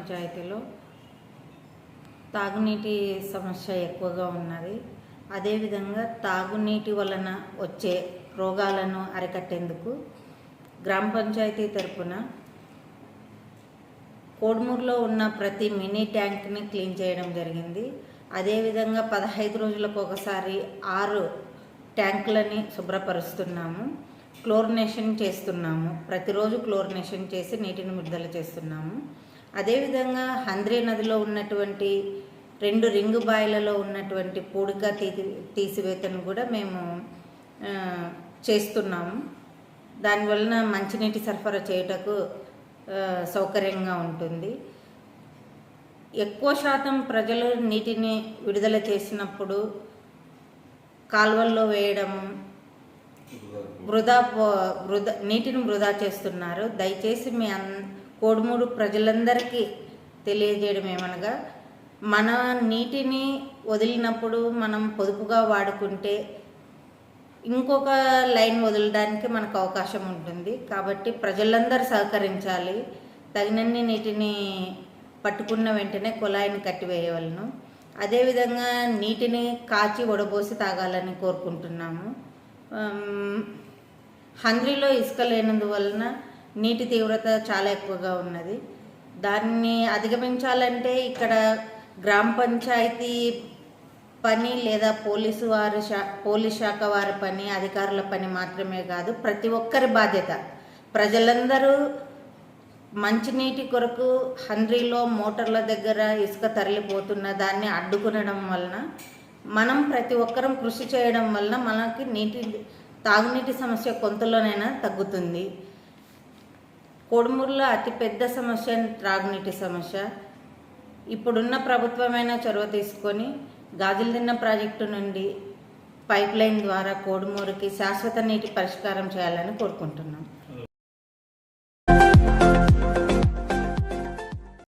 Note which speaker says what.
Speaker 1: పంచాయతీలో తాగునీటి సమస్య ఎక్కువగా ఉన్నది. అదేవిధంగా తాగునీటి వలన వచ్చే రోగాలను అరికట్టేందుకు గ్రామ పంచాయతీ తరపున కోడుమూరులో ఉన్న ప్రతి మినీ ట్యాంక్ని క్లీన్ చేయడం జరిగింది. అదేవిధంగా పదహైదు రోజులకు ఒకసారి ఆరు ట్యాంకులని శుభ్రపరుస్తున్నాము. క్లోరినేషన్ చేస్తున్నాము. ప్రతిరోజు క్లోరినేషన్ చేసి నీటిని విడుదల చేస్తున్నాము. అదేవిధంగా హంద్రే నదిలో ఉన్నటువంటి రెండు రింగు బాయిలలో ఉన్నటువంటి పూడిక తీ తీసివేతను కూడా మేము చేస్తున్నాము. దానివలన మంచినీటి సరఫరా చేయుటకు సౌకర్యంగా ఉంటుంది. ఎక్కువ శాతం ప్రజలు నీటిని విడుదల చేసినప్పుడు కాలువల్లో వేయడం వృధా పో- వృధా నీటిని వృధా చేస్తున్నారు. దయచేసి మీ అన్ కోడుమూరు ప్రజలందరికీ తెలియజేయడం ఏమనగా మన నీటిని వదిలినప్పుడు మనం పొదుపుగా వాడుకుంటే ఇంకొక లైన్ వదలడానికి మనకు అవకాశం ఉంటుంది. కాబట్టి ప్రజలందరూ సహకరించాలి. తగినన్ని నీటిని పట్టుకున్న వెంటనే కుళాయిని కట్టివేయవలను. అదేవిధంగా నీటిని కాచి వడబోసి తాగాలని కోరుకుంటున్నాము. హంద్రిలో హంద్రీలో ఇసుక లేనందువలన నీటి తీవ్రత చాలా ఎక్కువగా ఉన్నది. దాన్ని అధిగమించాలంటే ఇక్కడ గ్రామ పంచాయతీ పని లేదా పోలీసు వారి శా పోలీస్ శాఖ వారి పని అధికారుల పని మాత్రమే కాదు ప్రతి ఒక్కరి బాధ్యత. ప్రజలందరూ మంచినీటి కొరకు హండ్రీలో మోటార్ల దగ్గర ఇసుక తరలిపోతున్న దాన్ని అడ్డుకునడం వలన మనం ప్రతి ఒక్కరం కృషి చేయడం వలన మనకి నీటి తాగునీటి సమస్య కొంతలోనైనా తగ్గుతుంది. కొడుమూరులో అతిపెద్ద సమస్య త్రాగునీటి సమస్య. ఇప్పుడున్న ప్రభుత్వమైన చొరవ తీసుకొని గాజులదిన్న ప్రాజెక్టు నుండి పైప్ లైన్ ద్వారా కోడుమూరుకి శాశ్వత నీటి పరిష్కారం చేయాలని కోరుకుంటున్నాం.